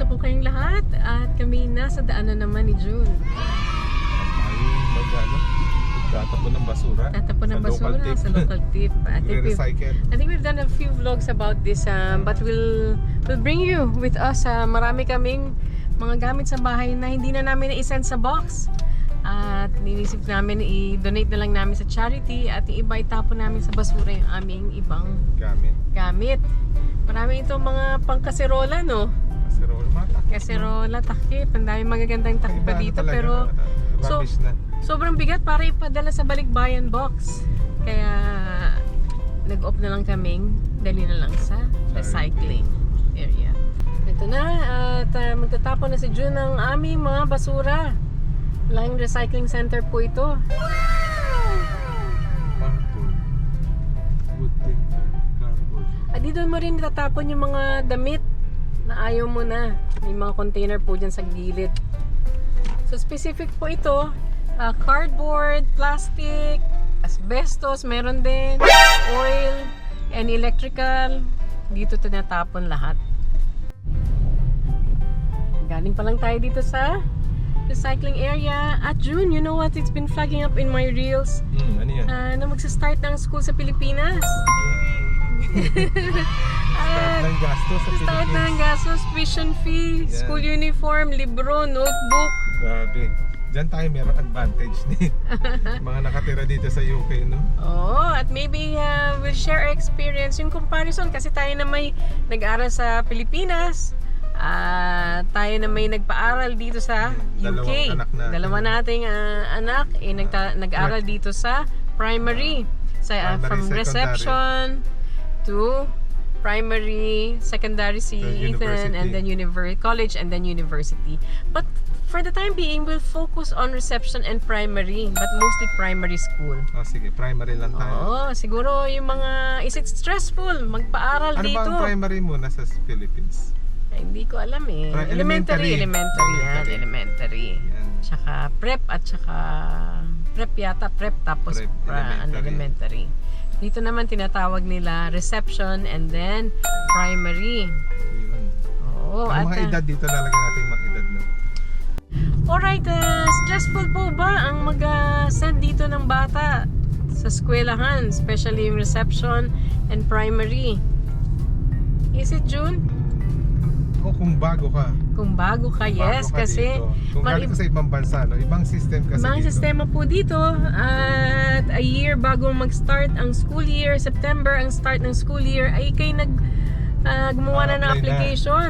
Kamusta po kayong lahat? At kami nasa daanan naman ni June. Ay, mag ano, tatapon ng basura. Tatapon ng basura local sa local tip. I think we've. I think we've done a few vlogs about this um, but we'll, we'll bring you with us. Uh, marami kaming mga gamit sa bahay na hindi na namin na-send sa box. At nilisip namin i-donate na lang namin sa charity at iba itapon namin sa basura yung aming ibang Gamit. gamit. Marami itong mga pangkaserola, no? Kaserola, takip. Ang dami magagandang takip pa dito. talaga, Pero so- sobrang bigat para ipadala sa balikbayan box. Kaya nag-off na lang kaming dali na lang sa recycling area. Ito na at uh, magtatapon na si June ng aming mga basura. Laking recycling center po ito. At dito mo rin tatapon yung mga damit na ayaw mo na. May mga container po dyan sa gilid. So specific po ito, ah, cardboard, plastic, asbestos, meron din, oil, and electrical. Dito tinatapon lahat. Galing pa lang tayo dito sa recycling area. At June, you know what? It's been flagging up in my reels Hmm, ano yan? ah, na magsa-start ng school sa Pilipinas. Start ng gasto sa Start na ng Philippines. gastos, tuition fee, Yan. school uniform, libro, notebook. Grabe. Diyan tayo meron advantage ni mga nakatira dito sa UK, no? Oh, at maybe uh, we'll share our experience yung comparison kasi tayo na may nag-aral sa Pilipinas. Ah, tayo na may nagpaaral dito sa Dalawang UK. anak natin. Dalawa nating ah, anak eh, nagta- nag-aral dito sa primary. Sa, ah, Primary, from secondary. reception to primary, secondary si The Ethan, and university. then univer- college, and then university. But for the time being, we'll focus on reception and primary, but mostly primary school. Oh, sige, primary lang tayo. Oo, siguro yung mga, is it stressful magpaaral Ano ba dito? ang primary muna sa Philippines? Ay, hindi ko alam eh. Pri- elementary, elementary. elementary yan, Elementary. elementary. Yan. Tsaka prep at tsaka prep yata, prep tapos Prep, pra- ano, elementary. Dito naman tinatawag nila reception and then primary. Yun. Oo, Ang at mga edad dito lalagyan natin yung mga edad, no? Alright, uh, stressful po ba ang mag-send dito ng bata sa eskwelahan, especially yung reception and primary? Is it June? O kung bago ka. Kung bago ka, yes, bago ka kasi dito. Kung galing ka sa ibang bansa, no? Ibang system kasi Mga dito. sistema po dito at a year bago mag-start ang school year, September ang start ng school year, ay kayo nag ah, gumawa na ng apply na. application.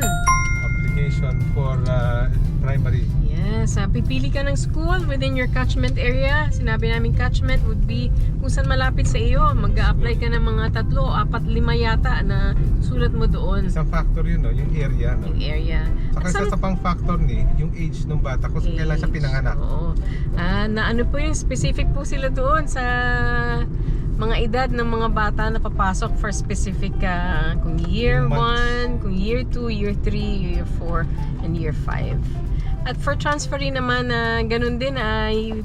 Application for uh, primary. Yes, ah, pipili ka ng school within your catchment area. Sinabi namin catchment would be kung saan malapit sa iyo. Mag-a-apply ka ng mga tatlo, apat, lima yata na sulat mo doon. Isang factor yun, no? Yung area, no? Yung area. Saka isa sa pang factor ni, yung age ng bata kung kailan siya Age. pinanganak. Oo. Ah, na ano po yung specific po sila doon sa mga edad ng mga bata na papasok for specific ah, kung year Yung months. 1, kung year 2, year 3, year 4, and year 5. At for transferring naman na ganun din ay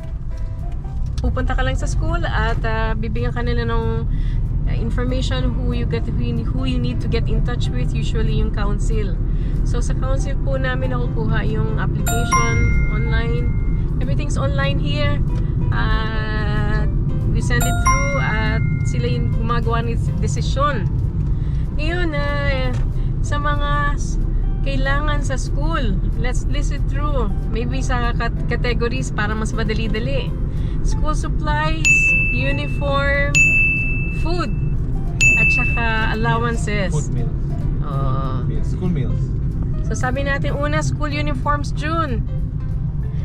pupunta ka lang sa school at ah, bibigyan ka nila ng ah, information who you get who you, who you need to get in touch with usually yung council. So sa council po namin nakukuha yung application online. Everything's online here. At we send it through at sila yung gumagawa ng desisyon. Ngayon, ah, sa mga kailangan sa school, let's list it through. Maybe sa categories para mas madali-dali. School supplies, uniform, food, at saka allowances. Food meals. Meals. School meals. So sabi natin una, school uniforms June.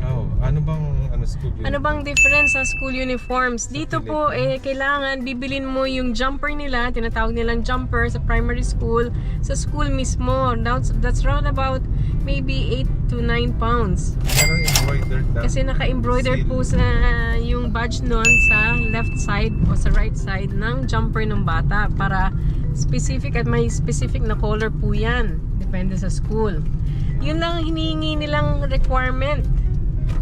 Oh, ano bang ano school meals? Ano bang difference sa school uniforms? Dito po, eh, kailangan bibilin mo yung jumper nila, tinatawag nilang jumper sa primary school, sa school mismo. That's, that's round about maybe 8 to 9 pounds. Pero embroidered na. Kasi naka-embroidered po sa yung badge nun sa left side o sa right side ng jumper ng bata para specific at may specific na color po yan. Depende sa school. Yun lang ang hinihingi nilang requirement.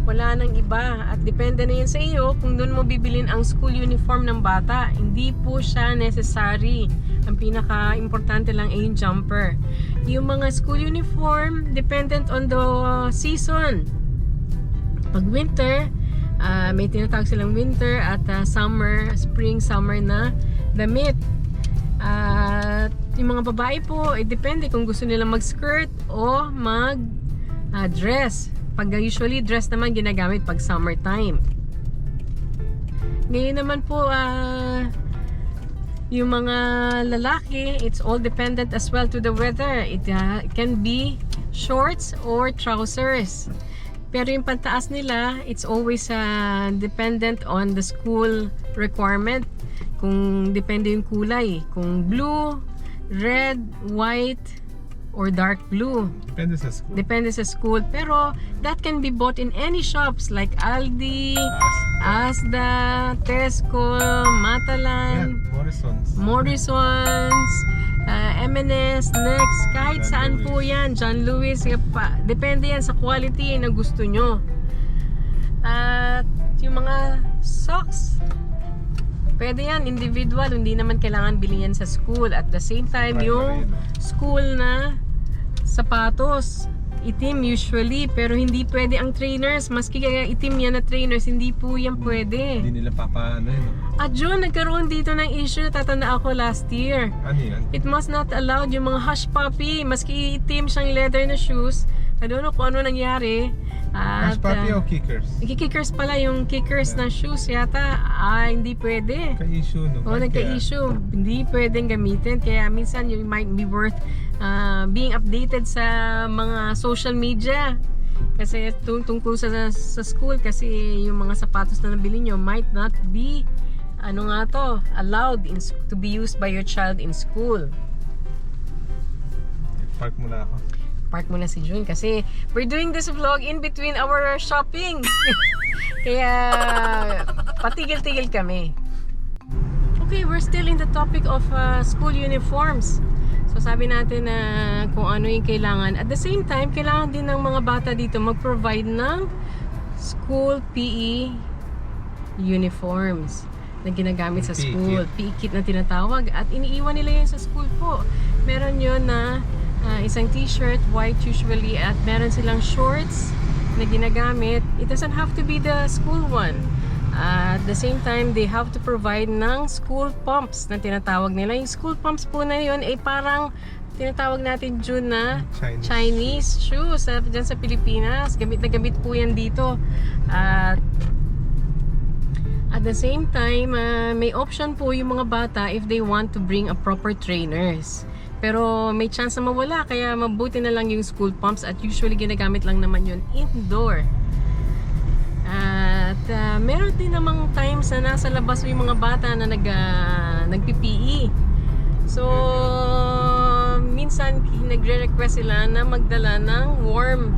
Wala nang iba. At depende na yun sa iyo kung doon mo bibilin ang school uniform ng bata. Hindi po siya necessary Ang pinaka-importante lang ay yung jumper. Yung mga school uniform, dependent on the season. Pag winter, ah, may tinatawag silang winter at ah, summer, spring, summer na damit. At yung mga babae po, eh, depende kung gusto nila mag-skirt o mag-dress. Pag usually dress naman ginagamit pag summertime. Ngayon naman po, ah, yung mga lalaki, it's all dependent as well to the weather. It, it can be shorts or trousers. Pero yung pantaas nila, it's always ah, dependent on the school requirement. Kung depende yung kulay. Kung blue, red, white, or dark blue. Depende sa school. Depende sa school. Pero that can be bought in any shops like Aldi, As, Asda, Tesco, Matalan, Morrison's. Morrison's, uh, M&S, Next, kahit John saan po Lewis. yan, John Lewis, depende yan sa quality na gusto nyo. At yung mga socks, pwede yan, individual, hindi naman kailangan bilhin yan sa school. At the same time, Primary, yung no? school na sapatos, itim usually, pero hindi pwede ang trainers, maski kaya itim yan na trainers, hindi po yan pwede. Hindi nila papaano yun. no? At June, nagkaroon dito ng issue, tatanda ako last year. Ano yan? It must not allowed yung mga hush puppy, maski itim siyang leather na shoes. I don't know kung ano nangyari. At, Hush puppy uh, o kickers? kickers pala yung kickers na shoes yata. Ah, hindi pwede. Ka-issue, no? Oo, nagka-issue. Hindi pwedeng gamitin. Kaya minsan you might be worth uh, being updated sa mga social media. Kasi tung tungkol sa, sa school kasi yung mga sapatos na nabili nyo might not be ano nga to, allowed in, to be used by your child in school. Park muna ako. Park muna si June kasi we're doing this vlog in between our shopping. Kaya patigil-tigil kami. Okay, we're still in the topic of uh, school uniforms. So sabi natin na kung ano yung kailangan. At the same time, kailangan din ng mga bata dito mag-provide ng school PE uniforms na ginagamit sa PE school. PE kit na tinatawag. At iniiwan nila yun sa school po. Meron yun na ah, isang t-shirt, white usually, at meron silang shorts na ginagamit. It doesn't have to be the school one. at the same time, they have to provide ng school pumps na tinatawag nila. Yung school pumps po na yun ay parang tinatawag natin June na Chinese. Chinese shoes dyan sa Pilipinas. Gamit na gamit po yan dito. At at the same time, ah, may option po yung mga bata if they want to bring a proper trainers. Pero may chance na mawala kaya mabuti na lang yung school pumps at usually ginagamit lang naman yun indoor. At ah, meron din namang times na nasa labas yung mga bata na nag, ah, nagpi-PE. So, minsan nagre-request sila na magdala ng warm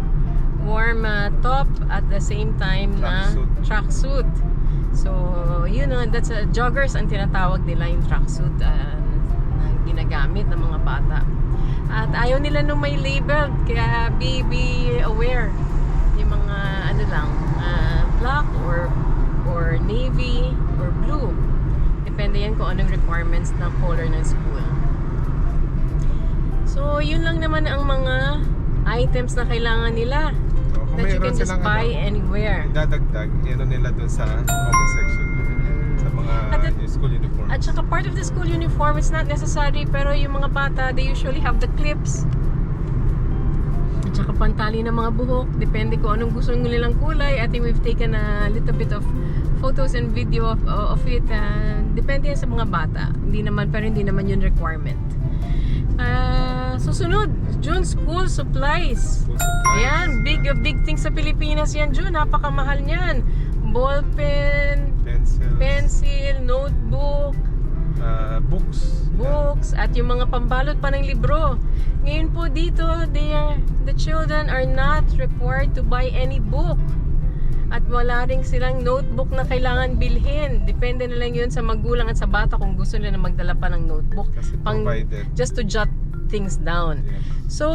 warm ah, top at the same time na Tracksuit. So, yun na, that's a joggers ang tinatawag nila yung tracksuit ah, bata. At ayaw nila nung may label, kaya be, be aware. Yung mga ano lang, ah, black or or navy or blue. Depende yan kung anong requirements ng color ng school. So, yun lang naman ang mga items na kailangan nila O, kung that you can just buy ano, anywhere. idadagdag, ano nila dun sa comment section. Mga At the- yung school uniform. At saka part of the school uniform, it's not necessary, pero yung mga bata, they usually have the clips. At saka pantali ng mga buhok, depende kung anong gusto nilang kulay. I think we've taken a little bit of photos and video of, of it. Uh, depende yan sa mga bata. Hindi naman, pero hindi naman yun requirement. Ah, susunod, June school supplies. School supplies. Ayan, big big thing sa Pilipinas yan, June. Napakamahal niyan. Ballpen, Pencils. pencil, notebook, ah, books. books, at yung mga pambalot pa ng libro. Ngayon po dito, they are, the children are not required to buy any book. At wala rin silang notebook na kailangan bilhin. Depende na lang yun sa magulang at sa bata kung gusto nila magdala pa ng notebook. Kasi Pang- provided. Just to jot things down. Yeah. So,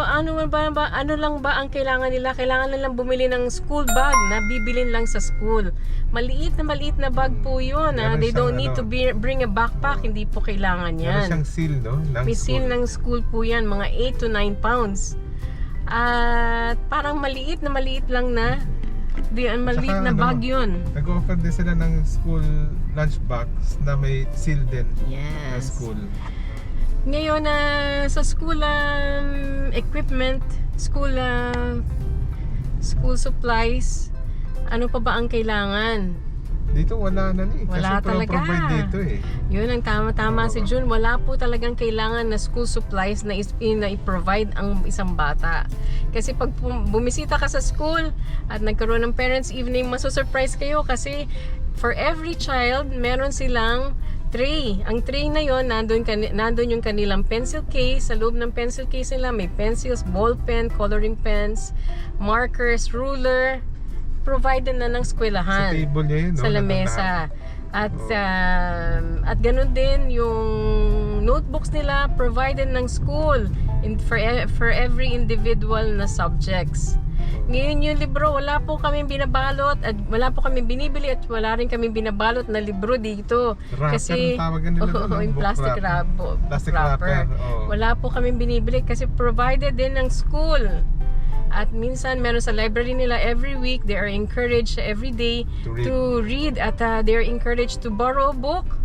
ano ba, ba ano lang ba ang kailangan nila? Kailangan nilang bumili ng school bag na bibilin lang sa school. Maliit na maliit na bag po 'yun. ah. Meron They don't need to ano. be, bring a backpack, hindi po kailangan Meron 'yan. siyang seal, no? Ng May school. seal ng school po 'yan, mga 8 to 9 pounds. At parang maliit na maliit lang na di maliit Saka na ano, bag 'yun. Nag-offer din sila ng school lunchbox na may seal din na Yes. school. Ngayon na sa school um, equipment, school uh, school supplies, ano pa ba ang kailangan? Dito wala na ni. Wala Kasi talaga. provide dito eh. Yun ang tama-tama si Oo. June. Wala po talagang kailangan na school supplies na, is, na i-provide ang isang bata. Kasi pag bumisita ka sa school at nagkaroon ng parents evening, masusurprise kayo kasi for every child, meron silang tray. Ang tray na yon nandun, nandun yung kanilang pencil case. Sa loob ng pencil case nila, may pencils, ball pen, coloring pens, markers, ruler, provided na ng Sa eskwelahan table niya yun, no? sa lamesa. At Oo. um, at ganun din yung notebooks nila provided ng school in, for e- for every individual na subjects. Ngayon yung libro, wala po kami binabalot at wala po kami binibili at wala rin kami binabalot na libro dito. Wrapper kasi ang tawagan nila doon, no? yung plastic wrap, Plastic wrapper. wrapper, oo. Wala po kami binibili kasi provided din ng school. At minsan meron sa library nila every week they are encouraged every day To read. to read at uh, they are encouraged to borrow a book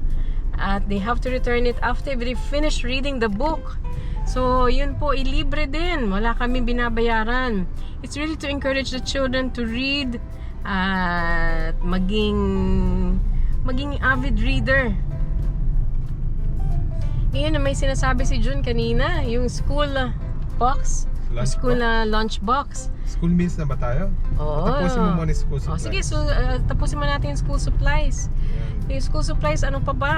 at they have to return it after they finish reading the book. So, yun po, ilibre din. Wala kami binabayaran. It's really to encourage the children to read at maging maging avid reader. Ngayon na may sinasabi si Jun kanina, yung school uh, box, Lunch school box. uh, lunch box. School meals na ba tayo? Oo. Tapusin mo muna yung school Oh, supplies. sige, so uh, tapusin mo natin yung school supplies. Yan. Yung school supplies, ano pa ba?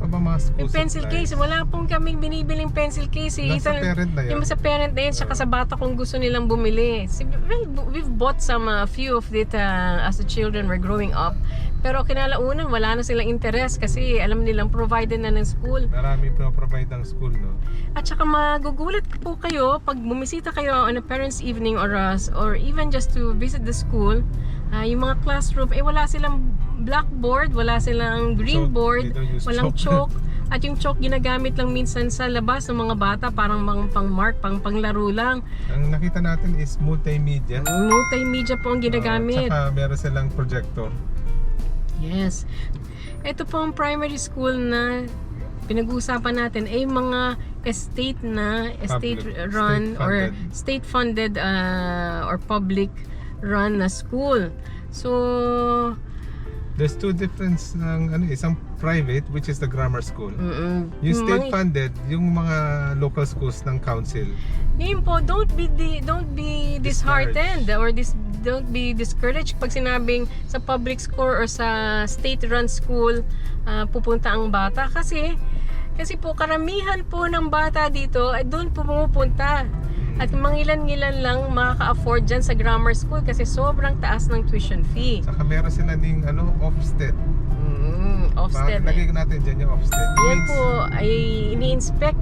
Pa ba mga school Yung pencil supplies? case, wala pong kaming binibiling pencil case. Eh. Nasa Ito- parent na yun. Yung sa parent na yun, tsaka sa bata kung gusto nilang bumili. Si- Well, we've bought some, a few of it uh, as the children were growing up. Pero kinalaunan, wala na silang interest kasi alam nilang provided na ng school. Marami provide ng school, no? At saka magugulat po kayo pag bumisita kayo on a parents evening or us or even just to visit the school, ah, yung mga classroom, eh wala silang blackboard, wala silang green Chalk. board, walang chalk. chalk. At yung chalk ginagamit lang minsan sa labas ng mga bata parang mga pang mark, pang panglaro lang. Ang nakita natin is multimedia. Multimedia po ang ginagamit. Uh, saka meron silang projector. Yes. Ito po ang primary school na pinag-uusapan natin ay mga estate na estate Public, run or state-funded. state funded uh, or public run na school. So There's two difference ng ano, isang private which is the grammar school. mm, Yung state mga- funded, yung mga local schools ng council. Ngayon po, don't be di- don't be disheartened or dis, don't be discouraged pag sinabing sa public school or sa state-run school ah, pupunta ang bata kasi kasi po karamihan po ng bata dito ay doon po pumupunta. At mangilan-ngilan lang makaka-afford dyan sa grammar school kasi sobrang taas ng tuition fee. Saka meron sila ning ano, Ofsted. Mm, Ofsted. Lagay natin dyan yung Ofsted. It Yan po ay ini-inspect.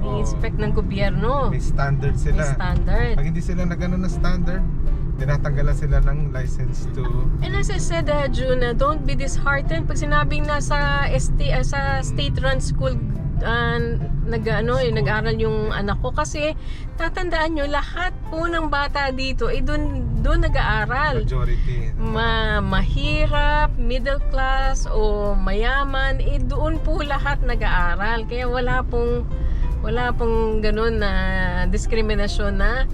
Oo. Ini-inspect ng gobyerno. May standard May sila. standard. Pag hindi sila nagano na standard, tinatanggalan sila ng license to And as I said, uh, June, uh, don't be disheartened pag sinabing nasa ST, uh, sa state-run school uh, nag, ano, eh, nag-aral yung anak ko kasi tatandaan nyo, lahat po ng bata dito ay doon doon nag-aaral. majority. Ma mahirap, middle class o mayaman, eh doon po lahat nag-aaral. Kaya wala pong wala pong ganun na diskriminasyon na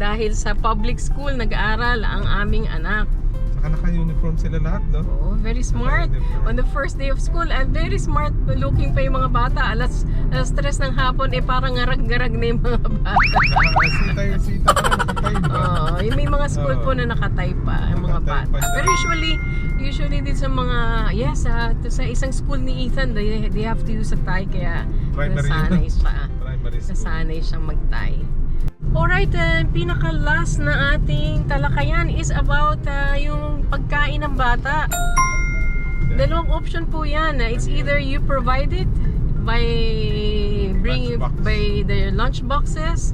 dahil sa public school nag-aaral ang aming anak. Naka-uniform sila lahat, no? Oh, very smart. Naka-uniform. On the first day of school, and very smart looking pa yung mga bata. Alas, alas stress ng hapon, eh parang ngarag-garag na yung mga bata. Sita yung sita na nakatay, ba? Oo, yung may mga school po Oo. na nakatay pa, yung mga bata. pa. Pero usually, usually din sa mga, yes, to- sa isang school ni Ethan, they, they have to use a tie, kaya nasanay siya. Nasanay siyang mag-tie. Alright, uh, pinaka-last na ating talakayan is about uh, yung pagkain ng bata. Dalawang option po yan. It's either you provide it by bring by their lunch boxes.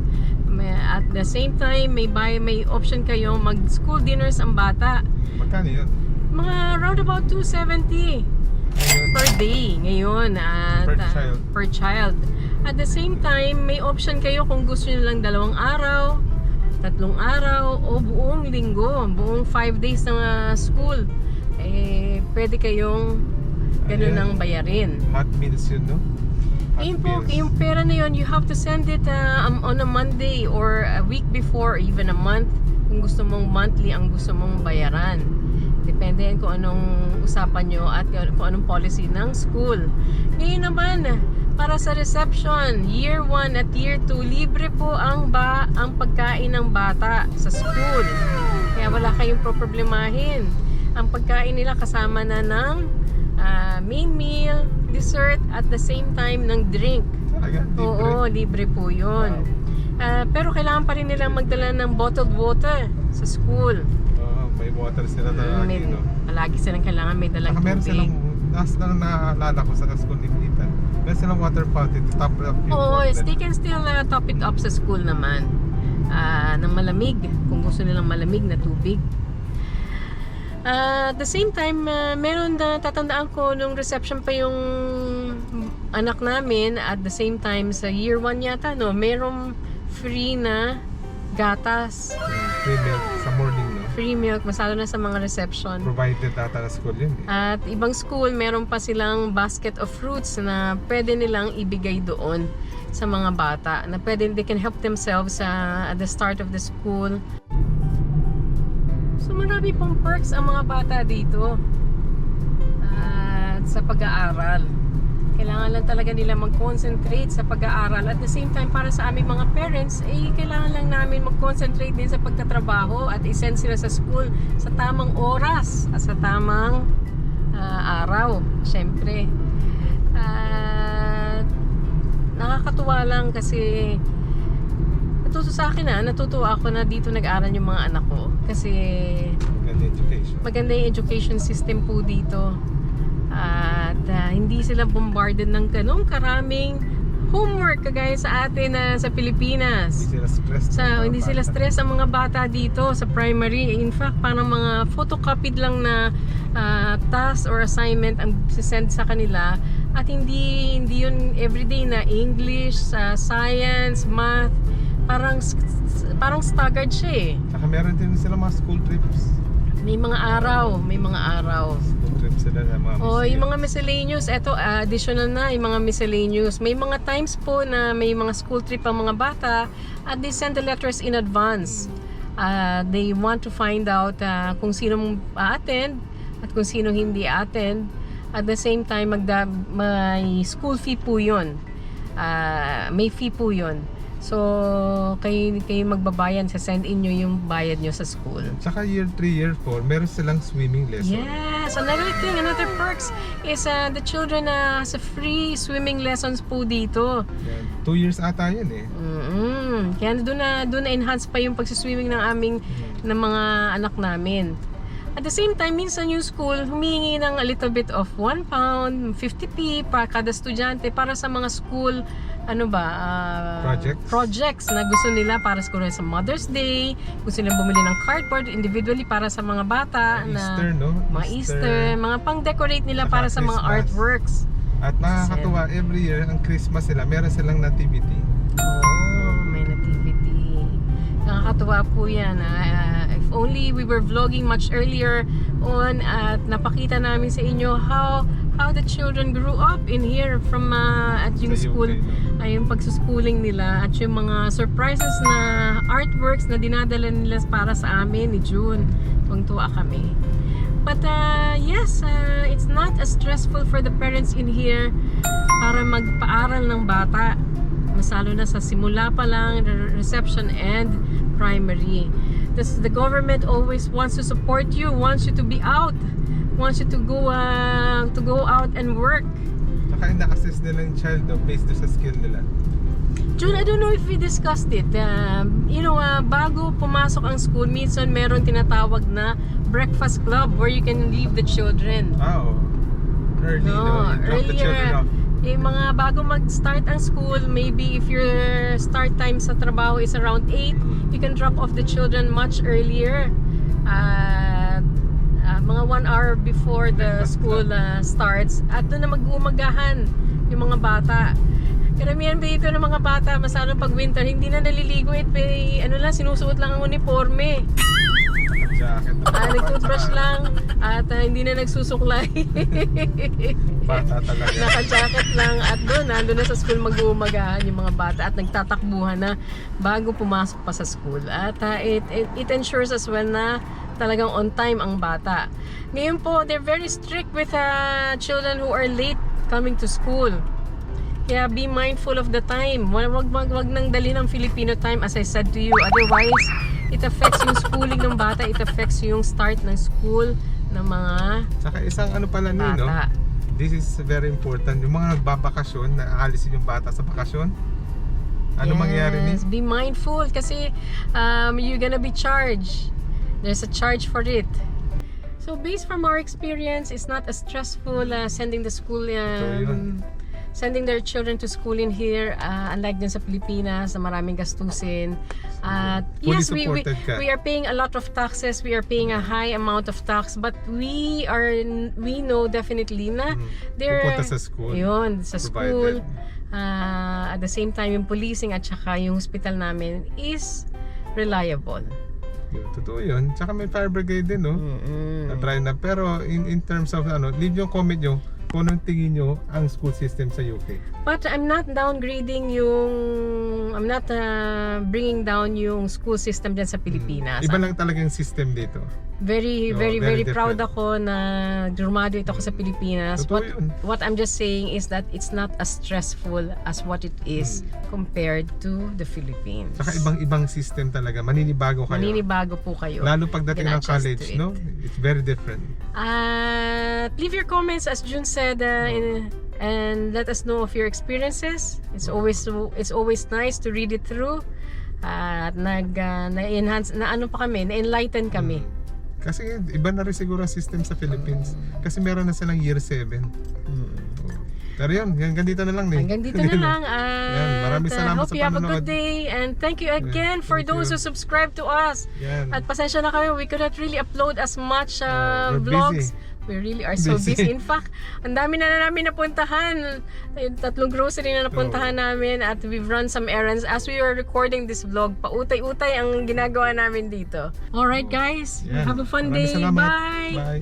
At the same time, may buy, may option kayong mag school dinners ang bata. Magkano yun? Mga round about 270 Ngayon, per day ngayon at Per ah, child. per child. At the same time, may option kayo kung gusto niyo lang dalawang araw, tatlong araw o buong linggo, buong 5 days ng ah, school. Eh pwede kayong ganun ang bayarin. hot meals yun, no? Hot Ayun po, meals. yung pera na yun, you have to send it uh, um, on a Monday or a week before, or even a month. Kung gusto mong monthly ang gusto mong bayaran. Depende yan kung anong usapan nyo at kung anong policy ng school. Ngayon naman, para sa reception, year 1 at year 2, libre po ang ba ang pagkain ng bata sa school. Kaya wala kayong problemahin. Ang pagkain nila kasama na ng ah, main meal, dessert, at the same time ng drink. Talaga, libre. Oo, libre po yun. Ah, pero kailangan pa rin nilang magdala ng bottled water sa school. Oo, may water sila na May, lagi, no? palagi silang kailangan may dalang Saka meron tubig. silang, last lang naalala ko sa school ni Tita, meron silang water fountain to top up yung Oo, water. they can still uh, top it up sa school naman. Ah, ng malamig, kung gusto nilang malamig na tubig. Ah, at the same time, ah, meron na tatandaan ko nung reception pa yung anak namin at the same time sa year 1 yata no, merong free na gatas, Free milk sa morning? Free milk, masalo na sa mga reception. Provided data na school yun, eh. At ibang school, meron pa silang basket of fruits na pwede nilang ibigay doon sa mga bata. Na pwede, they can help themselves uh, at the start of the school. So marami pong perks ang mga bata dito. At sa pag-aaral. Kailangan lang talaga nila mag-concentrate sa pag-aaral. At the same time, para sa aming mga parents, eh, kailangan lang namin mag-concentrate din sa pagtatrabaho at isend sila sa school sa tamang oras at sa tamang ah, araw, syempre. At nakakatuwa lang kasi natuto sa akin na, natutuwa ako na dito nag-aral yung mga anak ko. Kasi maganda yung education system po dito. At ah, hindi sila bombarded ng ganong karaming homework kagaya sa atin na sa Pilipinas. Hindi sila stressed. Sa, hindi sila bata. stress ang mga bata dito sa primary. In fact, parang mga photocopied lang na ah, task or assignment ang send sa kanila at hindi hindi yun everyday na English, ah, science, math. Parang parang staggered siya eh. Saka meron din sila mga school trips. May mga araw, may mga araw. Trips sila na mga Oh, yung mga miscellaneous, eto additional na yung mga miscellaneous. May mga times po na may mga school trip ang mga bata at they send the letters in advance. Ah, they want to find out ah, kung sino attend at kung sino hindi attend. At the same time, magda may school fee po yun. Ah, may fee po yun. So, kayo, kayo magbabayan, sa send in nyo yung bayad nyo sa school. Tsaka year 3, year 4, meron silang swimming lesson. Yes, another thing, another perks is uh, the children uh, has a free swimming lessons po dito. Yan. Two years ata yun eh. mm Kaya doon na doon na enhance pa yung pagsiswimming ng aming ng mga anak namin. At the same time, minsan yung school humihingi ng a little bit of 1 pound, 50p para kada estudyante para sa mga school ano ba, ah, Projects? projects na gusto nila para siguro sa Mother's Day, gusto nilang bumili ng cardboard individually para sa mga bata na Easter, no? mga Easter, mga pang-decorate nila Saka para sa mga Christmas. artworks. At nakakatuwa, every year, ang Christmas nila, meron silang nativity. Oh, may nativity. Nakakatuwa po yan. ah. Only we were vlogging much earlier on at napakita namin sa inyo how how the children grew up in here from uh, at yung school ay yung pagsuschooling nila at yung mga surprises na artworks na dinadala nila para sa amin ni June. Tuwang-tuwa kami. But uh, yes, uh, it's not as stressful for the parents in here para magpaaral ng bata. Masalo na sa simula pa lang, re- reception and primary. This, the government always wants to support you, wants you to be out, wants you to go uh, to go out and work. Tsaka ina-assess nila yung child no, based sa skill nila. June, I don't know if we discussed it. Um, you know, uh, bago pumasok ang school, minsan meron tinatawag na breakfast club where you can leave the children. Ah, oo. Early, No, no? Drop the earlier, children off. Yung mga bago mag-start ang school, maybe if your start time sa trabaho is around 8, you can drop off the children much earlier. At ah, mga one hour before the school ah, starts. At doon na mag-uumagahan yung mga bata. Karamihan dito ng mga bata, masalo pag winter, hindi na naliligo it, may, ano lang, sinusuot lang ang uniforme. Jacket. Ah, nag-toothbrush lang at ah, hindi na nagsusuklay. Bata talaga. Naka-jacket lang at doon, nandun na sa school mag-uumagahan yung mga bata at nagtatakbuhan na bago pumasok pa sa school. At ah, it, it, it ensures as well na talagang on time ang bata. Ngayon po, they're very strict with ah, children who are late coming to school. Kaya be mindful of the time. Wag, wag, wag, wag nang dali ng Filipino time as I said to you. Otherwise, it affects yung schooling ng bata. It affects yung start ng school ng mga Saka isang ano pala ni, no? bata. This is very important. Yung mga nagbabakasyon, na aalisin yung bata sa bakasyon. Ano mangyayari ni? Yes, Be mindful kasi um, you're gonna be charged. There's a charge for it. So based from our experience, it's not as stressful uh, sending the school yun. um, sending their children to school in here uh, unlike dun sa Pilipinas na maraming gastusin. At Fully yes, we, we, we are paying a lot of taxes. We are paying a high amount of tax but we are we know definitely na Mhm. they're Pupunta sa school. Yun, sa school. Provided. Ah, at the same time, yung policing at saka yung hospital namin is reliable. Yun, totoo yun. Tsaka may fire brigade din, no? Mm-mm. Na-try na. Pero in, in terms of ano, leave yung comment nyo kung anong tingin nyo ang school system sa UK. But I'm not downgrading yung I'm not uh, bringing down yung school system dyan sa Pilipinas. Iba lang talaga yung system dito. Very, No, very, very very, proud ako na graduate ako sa Pilipinas. Totoo What, yun. what I'm just saying is that it's not as stressful as what it is compared to the Philippines. Tsaka ibang-ibang system talaga. Maninibago kayo. Maninibago po kayo. Lalo pagdating ng college, it. no? It's very different. Uh, leave your comments as June said uh, in, and let us know of your experiences. It's always it's always nice to read it through. Uh, at nag uh, na-enhance na ano pa kami, na-enlighten kami. Mm. Kasi iba na rin siguro ang system sa Philippines. Kasi meron na silang year 7. Pero yun, hanggang dito na lang. eh. Hanggang dito na lang. At Yan, maraming uh, salamat hope sa you have a good day and thank you again for thank those you. who subscribe to us. Yan. At pasensya na kayo, we could not really upload as much uh, Oh, we're vlogs. busy. We really are so Busy. busy. In fact, ang dami na, na namin napuntahan. Tatlong grocery na napuntahan Oh. namin at we've run some errands. As we were recording this vlog, pautay-utay ang ginagawa namin dito. Alright guys, Yan. have a fun Maraming day. salamat. Bye! Bye.